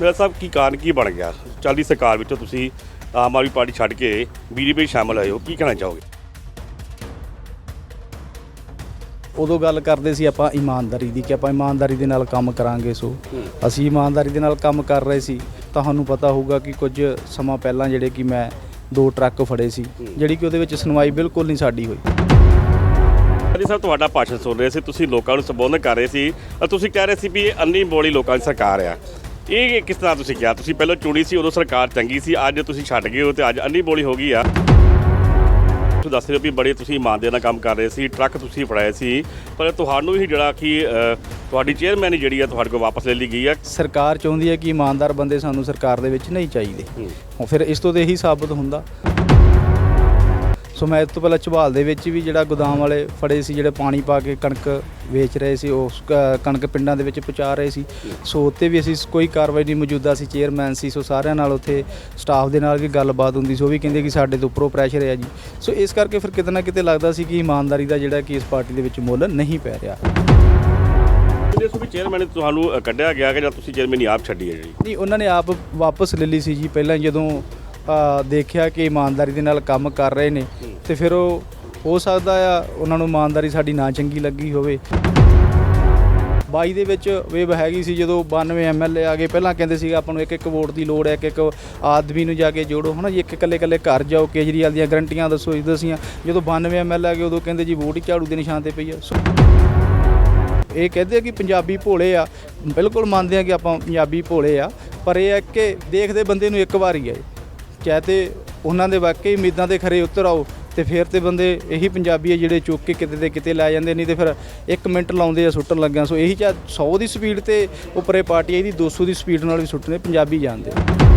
ਮੇਰਾ ਸਾਹਿਬ ਕੀ ਕਾਰਨ ਕੀ ਬਣ ਗਿਆ? ਚੱਲਦੀ ਸਰਕਾਰ ਵਿੱਚੋਂ ਤੁਸੀਂ ਆਮ ਆਦਮੀ ਪਾਰਟੀ ਛੱਡ ਕੇ ਬੀਜੇਪੀ ਸ਼ਾਮਲ ਹੋਏ ਹੋ ਕੀ ਕਹਿਣਾ ਚਾਹੋਗੇ? ਉਦੋਂ ਗੱਲ ਕਰਦੇ ਸੀ ਆਪਾਂ ਇਮਾਨਦਾਰੀ ਦੀ ਕਿ ਆਪਾਂ ਇਮਾਨਦਾਰੀ ਦੇ ਨਾਲ ਕੰਮ ਕਰਾਂਗੇ ਸੋ। ਅਸੀਂ ਇਮਾਨਦਾਰੀ ਦੇ ਨਾਲ ਕੰਮ ਕਰ ਰਹੇ ਸੀ। ਤੁਹਾਨੂੰ ਪਤਾ ਹੋਊਗਾ ਕਿ ਕੁਝ ਸਮਾਂ ਪਹਿਲਾਂ ਜਿਹੜੇ ਕਿ ਮੈਂ ਦੋ ਟਰੱਕ ਫੜੇ ਸੀ ਜਿਹੜੀ ਕਿ ਉਹਦੇ ਵਿੱਚ ਸੁਣਵਾਈ ਬਿਲਕੁਲ ਨਹੀਂ ਸਾਡੀ ਹੋਈ। ਜੀ ਸਾਹਿਬ ਤੁਹਾਡਾ ਭਾਸ਼ਣ ਸੁਣ ਰਹੇ ਸੀ ਤੁਸੀਂ ਲੋਕਾਂ ਨੂੰ ਸੰਬੋਧਨ ਕਰ ਰਹੇ ਸੀ। ਤੁਸੀਂ ਕਹਿ ਰਹੇ ਸੀ ਵੀ ਇਹ ਅੰਨੀ ਬੋਲੀ ਲੋਕਾਂ ਦੀ ਸਰਕਾਰ ਆ। ਇਹ ਕਿਸ ਤਰ੍ਹਾਂ ਤੁਸੀਂ ਕਿਹਾ? ਤੁਸੀਂ ਪਹਿਲਾਂ ਚੁਣੀ ਸੀ ਉਦੋਂ ਸਰਕਾਰ ਚੰਗੀ ਸੀ ਅੱਜ ਤੁਸੀਂ ਛੱਡ ਗਏ ਹੋ ਤੇ ਅੱਜ ਅੰਨੀ ਬੋਲੀ ਹੋ ਗਈ ਆ। ਤੁਸੀਂ ਦੱਸ ਰਹੇ ਹੋ ਵੀ ਬੜੇ ਤੁਸੀਂ ਇਮਾਨਦਾਰੀ ਨਾਲ ਕੰਮ ਕਰ ਰਹੇ ਸੀ ਟਰੱਕ ਤੁਸੀਂ ਫੜਾਏ ਸੀ ਪਰ ਤੁਹਾਨੂੰ ਵੀ ਜਿਹੜਾ ਕਿ ਤੁਹਾਡੀ ਚੇਅਰਮੈਨ ਜਿਹੜੀ ਆ ਤੁਹਾਡੇ ਕੋਲ ਵਾਪਸ ਲੈ ਲਈ ਗਈ ਆ। ਸਰਕਾਰ ਚਾਹੁੰਦੀ ਹੈ ਕਿ ਇਮਾਨਦਾਰ ਬੰਦੇ ਸਾਨੂੰ ਸਰਕਾਰ ਦੇ ਵਿੱਚ ਨਹੀਂ ਚਾਹੀਦੇ। ਫਿਰ ਇਸ ਤੋਂ ਤੇ ਇਹੀ ਸਾਬਤ ਹੁੰਦਾ। ਸੋ ਮੈਂ ਇਸ ਤੋਂ ਪਹਿਲਾਂ ਝਬਾਲ ਦੇ ਵਿੱਚ ਵੀ ਜਿਹੜਾ ਗੋਦਾਮ ਵਾਲੇ ਫੜੇ ਸੀ ਜਿਹੜੇ ਪਾਣੀ ਪਾ ਕੇ ਕਣਕ ਵੇਚ ਰਹੇ ਸੀ ਉਸ ਕਣਕ ਪਿੰਡਾਂ ਦੇ ਵਿੱਚ ਪਹੁੰਚਾ ਰਹੇ ਸੀ। ਸੋ ਉੱਤੇ ਵੀ ਅਸੀਂ ਕੋਈ ਕਾਰਵਾਈ ਨਹੀਂ ਮੌਜੂਦਾ ਸੀ ਚੇਅਰਮੈਨ ਸੀ ਸੋ ਸਾਰਿਆਂ ਨਾਲ ਉੱਥੇ ਸਟਾਫ ਦੇ ਨਾਲ ਵੀ ਗੱਲਬਾਤ ਹੁੰਦੀ ਸੀ ਉਹ ਵੀ ਕਹਿੰਦੇ ਕਿ ਸਾਡੇ ਤੋਂ ਉੱਪਰੋਂ ਪ੍ਰੈਸ਼ਰ ਹੈ ਜੀ। ਸੋ ਇਸ ਕਰਕੇ ਫਿਰ ਕਿਤੇ ਨਾ ਕਿਤੇ ਲੱਗਦਾ ਸੀ ਕਿ ਇਮਾਨਦਾਰੀ ਦਾ ਜਿਹੜਾ ਕਿ ਇਸ ਪਾਰਟੀ ਦੇ ਵਿੱਚ ਮੁੱਲ ਨਹੀਂ ਪੈ ਰਿਹਾ। ਇਹਦੇ ਸੋ ਵੀ ਚੇਅਰਮੈਨ ਤੁਹਾਨੂੰ ਕੱਢਿਆ ਗਿਆ ਕਿ ਜਾਂ ਤੁਸੀਂ ਚੇਅਰਮੈਨ ਆਪ ਛੱਡੀ ਹੈ ਜਿਹੜੀ? ਨਹੀਂ ਉਹਨਾਂ ਨੇ ਆਪ ਵਾਪਸ ਲੈ ਲਈ ਸੀ ਜੀ ਪਹਿਲਾਂ ਜਦੋਂ ਦੇਖਿਆ ਕਿ ਇਮਾਨਦਾਰੀ ਦੇ ਨਾਲ ਕੰਮ ਕਰ ਰਹੇ ਨੇ ਤੇ ਫਿਰ ਉਹ ਹੋ ਸਕਦਾ ਆ ਉਹਨਾਂ ਨੂੰ ਇਮਾਨਦਾਰੀ ਸਾਡੀ ਨਾ ਚੰਗੀ ਲੱਗੀ ਹੋਵੇ। 22 ਦੇ ਵਿੱਚ ਵੇਵ ਹੈਗੀ ਸੀ ਜਦੋਂ 92 ਐਮਐਲਏ ਆ ਗਏ ਪਹਿਲਾਂ ਕਹਿੰਦੇ ਸੀ ਆਪਾਂ ਨੂੰ ਇੱਕ ਇੱਕ ਵੋਟ ਦੀ ਲੋੜ ਹੈ ਇੱਕ ਇੱਕ ਆਦਮੀ ਨੂੰ ਜਾ ਕੇ ਜੋੜੋ ਹਨਾ ਜੀ ਇੱਕ ਇਕੱਲੇ ਇਕੱਲੇ ਘਰ ਜਾਓ ਕੇਜਰੀਵਾਲ ਦੀਆਂ ਗਰੰਟੀਆਂ ਦੱਸੋ ਇਹ ਦਸੀਆਂ। ਜਦੋਂ 92 ਐਮਐਲਏ ਆ ਗਏ ਉਦੋਂ ਕਹਿੰਦੇ ਜੀ ਵੋਟ ਹੀ ਝਾੜੂ ਦੇ ਨਿਸ਼ਾਨ ਤੇ ਪਈ ਆ। ਇਹ ਕਹਿੰਦੇ ਆ ਕਿ ਪੰਜਾਬੀ ਭੋਲੇ ਆ। ਬਿਲਕੁਲ ਮੰਨਦੇ ਆ ਕਿ ਆਪਾਂ ਪੰਜਾਬੀ ਭੋਲੇ ਆ ਪਰ ਇਹ ਹੈ ਕਿ ਦੇਖਦੇ ਬੰਦੇ ਨੂੰ ਇੱਕ ਵਾਰ ਹੀ ਆਏ ਚਾਹੇ ਤੇ ਉਹਨਾਂ ਦੇ ਵਾਕਈ ਉਮੀਦਾਂ ਦੇ ਖਰੇ ਉਤਰ ਆਓ ਤੇ ਫਿਰ ਤੇ ਬੰਦੇ ਇਹੀ ਪੰਜਾਬੀ ਆ ਜਿਹੜੇ ਚੁੱਕ ਕੇ ਕਿਤੇ ਦੇ ਕਿਤੇ ਲੈ ਜਾਂਦੇ, ਨਹੀਂ ਤੇ ਫਿਰ 1 ਮਿੰਟ ਲਾਉਂਦੇ ਆ ਸੁੱਟਣ ਲੱਗਿਆ। ਸੋ ਇਹੀ ਚਾਹ 100 ਦੀ ਸਪੀਡ ਤੇ ਉੱਪਰੇ ਪਾਰਟੀ ਇਹਦੀ 200 ਦੀ ਸਪੀਡ ਨਾਲ ਵੀ ਸੁੱਟਦੇ, ਪੰਜਾਬੀ ਜਾਣਦੇ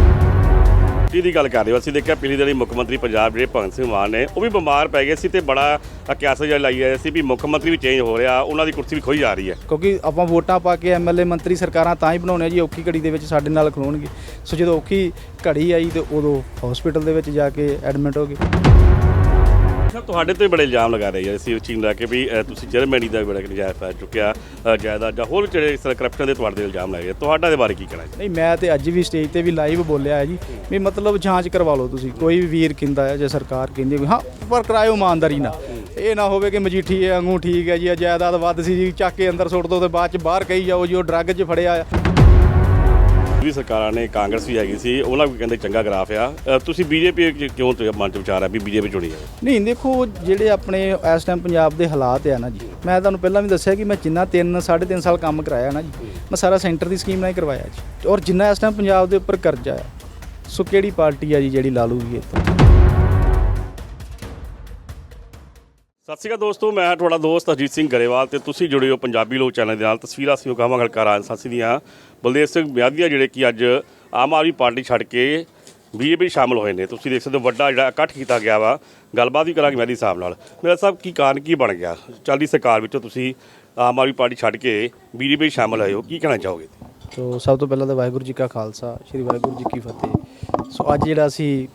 ਕੀ ਦੀ ਗੱਲ ਕਰ ਰਹੇ ਹੋ। ਅਸੀਂ ਦੇਖਿਆ ਪਿਛਲੀ ਦਿਨੀ ਮੁੱਖ ਮੰਤਰੀ ਪੰਜਾਬ ਜਿਹੜੇ ਭਗਤ ਸਿੰਘ ਮਾਨ ਨੇ, ਉਹ ਵੀ ਬਿਮਾਰ ਪੈ ਗਏ ਸੀ ਤੇ ਬੜਾ ਕਿਆਸਾ ਜਿਹਾ ਲਾਈ ਆਇਆ ਸੀ ਵੀ ਮੁੱਖ ਮੰਤਰੀ ਵੀ ਚੇਂਜ ਹੋ ਰਿਹਾ, ਉਹਨਾਂ ਦੀ ਕੁਰਸੀ ਵੀ ਖੋਈ ਜਾ ਰਹੀ ਹੈ। ਕਿਉਂਕਿ ਆਪਾਂ ਵੋਟਾਂ ਪਾ ਕੇ ਐਮਐਲਏ ਮੰਤਰੀ ਸਰਕਾਰਾਂ ਤਾਂ ਹੀ ਬਣਾਉਣੇ ਆ ਜੀ, ਔਖੀ ਘੜੀ ਦੇ ਵਿੱਚ ਸਾਡੇ ਨਾਲ ਖਲੋਣਗੇ। ਸੋ ਜਦੋਂ ਔਖੀ ਘੜੀ ਆਈ ਤੇ ਉਦੋਂ ਹਸਪੀਟਲ ਦੇ ਵਿੱਚ ਜਾ ਕੇ ਐਡਮਿਟ ਹੋ ਗਏ। ਸਰ ਤੁਹਾਡੇ ਤੇ ਬੜੇ ਇਲਜ਼ਾਮ ਲਗਾ ਰਹੇ ਆ ਅਸੀਂ ਉਸ ਚੀਜ਼ ਨੂੰ ਲੈ ਕੇ ਵੀ ਅ, ਤੁਸੀਂ ਜਰਮਨੀ ਦਾ ਵੀ ਬੜਾ ਨਜਾਇਜ਼ ਪੈ ਚੁੱਕਿਆ ਅ, ਜਾਇਦਾਦ ਜਾਂ ਹੋਰ ਜਿਹੜੇ ਇਸ ਤਰ੍ਹਾਂ ਕਰਪਸ਼ਨ ਦੇ ਤੁਹਾਡੇ ਤੇ ਇਲਜ਼ਾਮ ਲਾਏ ਗਏ ਤੁਹਾਡਾ ਦੇ ਬਾਰੇ ਕੀ ਕਹਿਣਾ ਹੈ ਨਹੀਂ ਮੈਂ ਤੇ ਅੱਜ ਵੀ ਸਟੇਜ ਤੇ ਵੀ ਲਾਈਵ ਬੋਲਿਆ ਹੈ ਜੀ ਵੀ ਮਤਲਬ ਜਾਂਚ ਕਰਵਾ ਲਓ ਤੁਸੀਂ ਕੋਈ ਵੀ ਵੀਰ ਕਹਿੰਦਾ ਹੈ ਜੇ ਸਰਕਾਰ ਕਹਿੰਦੀ ਵੀ ਹਾਂ ਪਰ ਕਰਾਇਓ ਇਮਾਨਦਾਰੀ ਨਾਲ। ਇਹ ਨਾ ਹੋਵੇ ਕਿ ਮਜੀਠੀ ਵਾਂਗੂ ਠੀਕ ਹੈ ਜੀ ਇਹ ਜਾਇਦਾਦ ਵੱਧ ਸੀ ਜੀ ਚੱਕ ਕੇ ਅੰਦਰ ਸੁੱਟ ਦੋ ਤੇ ਬਾਅਦ ਚ ਬਾਹਰ ਕਹੀ ਜਾਓ ਜੀ ਉਹ ਡਰੱਗ 'ਚ ਫੜਿਆ ਆ। ਵੀ ਸਰਕਾਰਾਂ ਨੇ ਕਾਂਗਰਸ ਵੀ ਹੈਗੀ ਸੀ ਉਹਨਾਂ ਵੀ ਕਹਿੰਦੇ ਚੰਗਾ ਗ੍ਰਾਫ ਆ। ਅ, ਤੁਸੀਂ ਬੀਜੇਪੀ ਕਿਉਂ ਤੇ ਮਨ ਚ ਵਿਚਾਰ ਆ ਵੀ ਬੀਜੇਪੀ ਚੁਣੀ ਹੈ ਨਹੀਂ ਦੇਖੋ ਜਿਹੜੇ ਆਪਣੇ ਇਸ ਟਾਈਮ ਪੰਜਾਬ ਦੇ ਹਾਲਾਤ ਆ ਨਾ ਜੀ ਮੈਂ ਤੁਹਾਨੂੰ ਪਹਿਲਾਂ ਵੀ ਦੱਸਿਆ ਕਿ ਮੈਂ ਜਿੰਨਾ 3 3.5 ਸਾਲ ਕੰਮ ਕਰਾਇਆ ਨਾ ਜੀ ਮੈਂ ਸਾਰਾ ਸੈਂਟਰ ਦੀ ਸਕੀਮ ਨਾਲ ਹੀ ਕਰਵਾਇਆ ਜੀ। ਔਰ ਜਿੰਨਾ ਇਸ ਟਾਈਮ ਪੰਜਾਬ ਦੇ ਉੱਪਰ ਕਰਜ਼ਾ ਆ ਸੋ ਕਿਹੜੀ ਪਾਰਟੀ ਆ ਜੀ ਜਿਹੜੀ ਲਾ ਲੂਗੀ ਇਹ? ਸਤਿ ਸ਼੍ਰੀ ਅਕਾਲ ਦੋਸਤੋ, ਮੈਂ ਤੁਹਾਡਾ ਦੋਸਤ ਅਜੀਤ ਸਿੰਘ ਗਰੇਵਾਲ ਤੇ ਤੁਸੀਂ ਜੁੜੇ ਹੋ ਪੰਜਾਬੀ ਲੋਕ ਚੈਨਲ ਦੇ ਨਾਲ। ਤਸਵੀਰਾਂ ਅਸੀਂ ਕਹਾਵਾਂ ਗਲਕਾਰਾਂ ਸਾਸੀ ਦੀਆਂ। ਬਲਦੇਵ ਸਿੰਘ ਮਿਆਦੀਆ ਜਿਹੜੇ ਕਿ ਅੱਜ ਆਮ ਆਦਮੀ ਪਾਰਟੀ ਛੱਡ ਕੇ ਬੀਜੇਪੀ ਸ਼ਾਮਲ ਹੋਏ ਨੇ। ਤੁਸੀਂ ਦੇਖ ਸਕਦੇ ਹੋ ਵੱਡਾ ਜਿਹੜਾ ਇਕੱਠ ਕੀਤਾ ਗਿਆ ਵਾ। ਗੱਲਬਾਤ ਵੀ ਕਰਾਂਗੇ ਮਿਆਦੀ ਸਾਹਿਬ ਨਾਲ। ਮੇਰਾ ਸਾਹਿਬ, ਕੀ ਕਾਰਨ ਕੀ ਬਣ ਗਿਆ? ਚੱਲਦੀ ਸਰਕਾਰ ਵਿੱਚੋਂ ਤੁਸੀਂ ਆਮ ਆਦਮੀ ਪਾਰਟੀ ਛੱਡ ਕੇ ਬੀਜੇਪੀ ਸ਼ਾਮਲ ਹੋਏ ਹੋ। ਕੀ ਕਹਿਣਾ ਚਾਹੋਗੇ? ਤੋ, ਸਭ ਤੋਂ ਪਹਿਲਾਂ ਤਾਂ ਵਾਹਿਗੁਰੂ ਜੀ ਕਾ ਖਾਲਸਾ, ਸ੍ਰੀ ਵਾਹਿਗੁਰੂ ਜੀ ਕੀ ਫਤਿਹ। ਸੋ, ਅੱਜ ਜਿਹੜਾ ਅਸੀਂ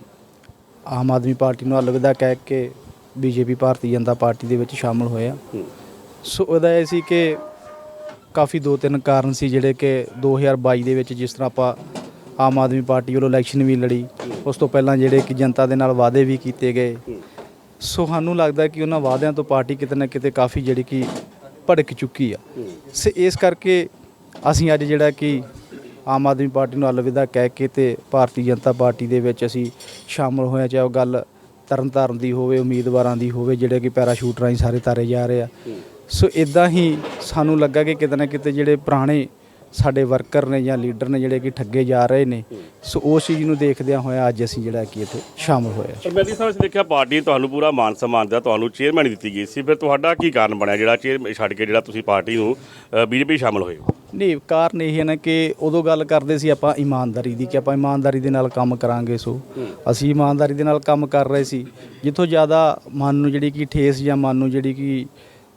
ਆਮ ਆਦਮੀ ਪਾਰਟੀ ਨੂੰ ਅਲਵਿਦਾ ਕਹਿ ਕੇ ਬੀਜੇਪੀ ਭਾਰਤੀ ਜਨਤਾ ਪਾਰਟੀ ਦੇ ਵਿੱਚ ਸ਼ਾਮਲ ਹੋਏ ਆ। ਸੋ ਉਹਦਾ ਇਹ ਸੀ ਕਿ ਕਾਫੀ ਦੋ ਤਿੰਨ ਕਾਰਨ ਸੀ ਜਿਹੜੇ ਕਿ 2022 ਦੇ ਵਿੱਚ ਜਿਸ ਤਰ੍ਹਾਂ ਆਪਾਂ ਆਮ ਆਦਮੀ ਪਾਰਟੀ ਵੱਲੋਂ ਇਲੈਕਸ਼ਨ ਵੀ ਲੜੀ ਉਸ ਤੋਂ ਪਹਿਲਾਂ ਜਿਹੜੇ ਕਿ ਜਨਤਾ ਦੇ ਨਾਲ ਵਾਅਦੇ ਵੀ ਕੀਤੇ ਗਏ। ਸੋ ਸਾਨੂੰ ਲੱਗਦਾ ਕਿ ਉਹਨਾਂ ਵਾਅਦਿਆਂ ਤੋਂ ਪਾਰਟੀ ਕਿਤੇ ਨਾ ਕਿਤੇ ਕਾਫੀ ਜਿਹੜੀ ਕਿ ਭੜਕ ਚੁੱਕੀ ਆ। ਸੇ ਇਸ ਕਰਕੇ ਅਸੀਂ ਅੱਜ ਜਿਹੜਾ ਕਿ ਆਮ ਆਦਮੀ ਪਾਰਟੀ ਨੂੰ ਅਲਵਿਦਾ ਕਹਿ ਕੇ ਤੇ ਭਾਰਤੀ ਜਨਤਾ ਪਾਰਟੀ ਦੇ ਵਿੱਚ ਅਸੀਂ ਸ਼ਾਮਲ ਹੋਇਆ ਚਾਹੇ ਉਹ ਗੱਲ ਤਰਨਤਾਰਨ ਦੀ ਹੋਵੇ ਉਮੀਦਵਾਰਾਂ ਦੀ ਹੋਵੇ ਜਿਹੜੇ ਕਿ ਪੈਰਾਸ਼ੂਟ ਰਾਹੀਂ ਸਾਰੇ ਤਾਰੇ ਜਾ ਰਹੇ ਆ। ਸੋ ਇਦਾਂ ਹੀ ਸਾਨੂੰ ਲੱਗਾ ਕਿ ਕਿਤੇ ਨਾ ਕਿਤੇ ਜਿਹੜੇ ਪੁਰਾਣੇ ਸਾਡੇ ਵਰਕਰ ਨੇ ਜਾਂ ਲੀਡਰ ਨੇ ਜਿਹੜੇ ਕਿ ਠੱਗੇ ਜਾ ਰਹੇ ਨੇ ਸੋ ਉਸ ਚੀਜ਼ ਨੂੰ ਦੇਖਦਿਆਂ ਹੋਇਆ ਅੱਜ ਅਸੀਂ ਜਿਹੜਾ ਕਿ ਇੱਥੇ ਸ਼ਾਮਲ ਹੋਇਆ ਪਰ ਮੈਂ ਸਾਹਿਬ ਅਸੀਂ ਦੇਖਿਆ ਪਾਰਟੀ ਤੁਹਾਨੂੰ ਪੂਰਾ ਮਾਨ ਸਨਮਾਨ ਦਿੱਤਾ ਤੁਹਾਨੂੰ ਚੇਅਰਮੈਨ ਦਿੱਤੀ ਗਈ ਸੀ। ਫਿਰ ਤੁਹਾਡਾ ਕੀ ਕਾਰਨ ਬਣਿਆ ਜਿਹੜਾ ਚੇਅਰਮੈਨ ਛੱਡ ਕੇ ਜਿਹੜਾ ਤੁਸੀਂ ਪਾਰਟੀ ਨੂੰ ਬੀਜੇਪੀ ਸ਼ਾਮਲ ਹੋਏ ਹੋ? ਨਹੀਂ ਕਾਰਨ ਇਹ ਹੈ ਨਾ ਕਿ ਉਦੋਂ ਗੱਲ ਕਰਦੇ ਸੀ ਆਪਾਂ ਇਮਾਨਦਾਰੀ ਦੀ ਕਿ ਆਪਾਂ ਇਮਾਨਦਾਰੀ ਦੇ ਨਾਲ ਕੰਮ ਕਰਾਂਗੇ ਸੋ ਅਸੀਂ ਇਮਾਨਦਾਰੀ ਦੇ ਨਾਲ ਕੰਮ ਕਰ ਰਹੇ ਸੀ। ਜਿੱਥੋਂ ਜ਼ਿਆਦਾ ਮਨ ਨੂੰ ਜਿਹੜੀ ਕਿ ਠੇਸ ਜਾਂ ਮਨ ਨੂੰ ਜਿਹੜੀ ਕਿ